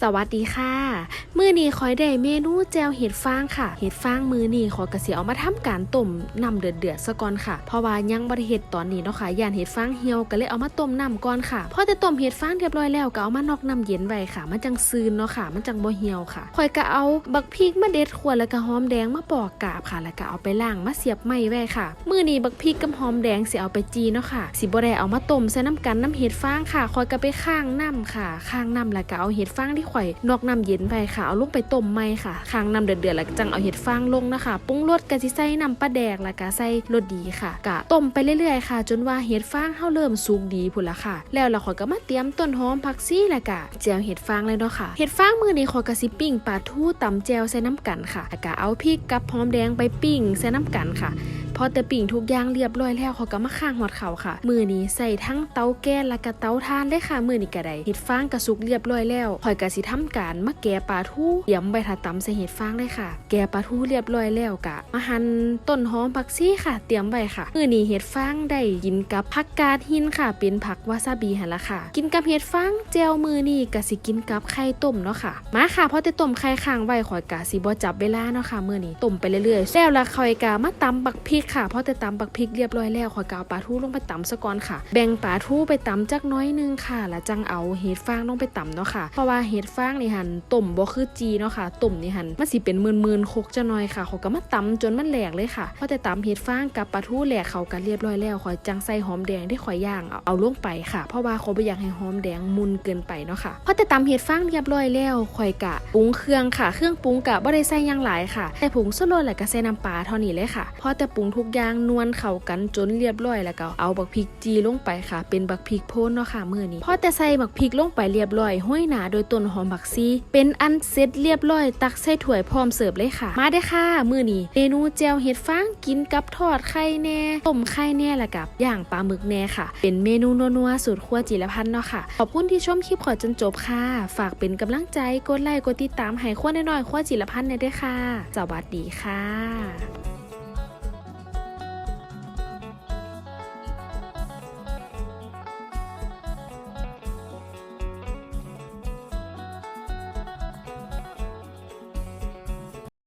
สวัสดีค่ะ มื้อนี้คอยได้เมนูแจวเห็ดฟางค่ะ เห็ดฟางมื้อนี้ขอกระเสียเอามาทำการต้มน้ำเดือดๆซะก่อนค่ะ เพราะว่ายังบ่ได้เฮ็ดตอนนี้เนาะค่ะย่านเห็ดฟางเหี่ยวก็เลยเอามาต้มน้ำก่อนค่ะ พอจะต้มเห็ดฟางเรียบร้อยแล้วก็เอามานอกน้ำเย็นไว้ค่ะ มันจังซืนเนาะค่ะ มันจังบ่เหี่ยวค่ะคอยก็เอาบักพริกมาเด็ดขวดแล้วก็หอมแดงมาปอกกาบค่ะ แล้วก็เอาไปล้างมาเสียบไม้ไว้ค่ะ มื้อนี้บักพริกกับหอมแดงสิเอาไปจีเนาะค่ะ สิบ่ได้เอามาต้มใส่น้ำกันน้ำเห็ดฟางค่ะคอยก็ไปข้างน้ำค่ะ ข้างน้ำแล้วก็เอาเห็ดฟางที่ข่อยนอกน้ำเย็นไปค่ะเอาลงไปต้มไหมค่ะข้างน้ำเดือดๆแล้วจังเอาเห็ดฟางลงนะคะปรุงรสกะสิใส่น้ำปลาแดกแล้วก็ใส่รสดีค่ะกะต้มไปเรื่อยๆค่ะ จนว่าเห็ดฟางเฮาเริ่มสุกดีพุ่นละค่ะ แล้วเราข่อยก็มาเตรียมต้นหอมผักชีแล้วก็แจวเห็ดฟางเลยเนาะค่ะเห็ดฟางมื้อนี้ข่อยก็สิปิ้งปลาทูตำแจวใส่น้ำกันค่ะแล้วก็เอาพริกกับหอมแดงไปปิ้งใส่น้ำกันค่ะ พอแต่ปิ่งทุกอย่างเรียบร้อยแล้วเขาก็มาข้างหอดเขาค่ะ มือนี้ใส่ทั้งเตาแก๊สและก็เตาถ่านเลยค่ะ มือนี้ก็ได้เห็ดฟางกระสุกเรียบร้อยแล้วข่อยก็สิทำการมาแกะปลาทูเตรียมใบถาตำใส่เห็ดฟางเลยค่ะ แกะปลาทูเรียบร้อยแล้วกะมาหั่นต้นหอมผักชีค่ะ เตรียมไว้ค่ะ มือนี้เห็ดฟางได้กินกับผักกาดหินค่ะ เป็นผักวาซาบิหันละค่ะ กินกับเห็ดฟางเจลมือนี้ก็สิกินกับไข่ต้มเนาะค่ะ มาค่ะพอจะต้มไข่ค้างไว้ข่อยกะสิบ่จับเวลาเนาะค่ะ มือนี้ต้มไปเรื่อยๆแล้วละข่อยกะมาตำบักพริกค่ะพอจะตำบักพริกเรียบร้อยแล้วขอยกะเอาปลาทูลงไปตำซะก่อนค่ะ แบ่งปลาทูไปตำจักน้อยนึงค่ะ แล้วจังเอาเห็ดฟางลงไปตำเนาะค่ะ เพราะว่าเห็ดฟางนี่หันต้มบ่คือจีเนาะค่ะต้มนี่หันมันสิเป็นมืนๆคกจะน้อยค่ะขอยก็มาตำจนมันแหลกเลยค่ะพอจะตำเห็ดฟางกับปลาทูแหลกเขากันเรียบร้อยแล้วขอยจังใส่หอมแดงที่ข่อยย่างเอาลงไปค่ะ เพราะว่าข่อยบ่อยากให้หอมแดงมุนเกินไปเนาะค่ะพอจะตำเห็ดฟางเรียบร้อยแล้วข่อยกะปรุงเครื่องค่ะ เครื่องปรุงกะบ่ได้ใส่ยังหลายค่ะใส่ผงชูรสแล้วก็ใส่น้ำปลาเท่านี้เลยค่ะพอแต่ปรุงทุกอย่างนวลเข้ากันจนเรียบร้อยแล้วก็เอาบักพริกจีลงไปค่ะ เป็นบักพริกโพนเนาะค่ะมื้อนี้พอแต่ใส่บักพริกลงไปเรียบร้อยห้อยหนาโดยต้นหอมบักซีเป็นอันเสร็จเรียบร้อย ตักใส่ถ้วยพร้อมเสิร์ฟเลยค่ะ มาได้ค่ะมื้อนี้เมนูแจ่วเห็ดฟางกินกับทอดไข่แน่ต้มไข่แน่แล้วกับย่างปลาหมึกแน่ค่ะ เป็นเมนูนัวๆสูตรครัวจิรพันธ์เนาะค่ะขอบคุณที่ชมคลิปขอจนจบค่ะ ฝากเป็นกำลังใจกดไลค์กดติดตามให้ครัวน้อยๆครัวจิรพันธ์ในอยด้วยค่ะสวัสดีค่ะ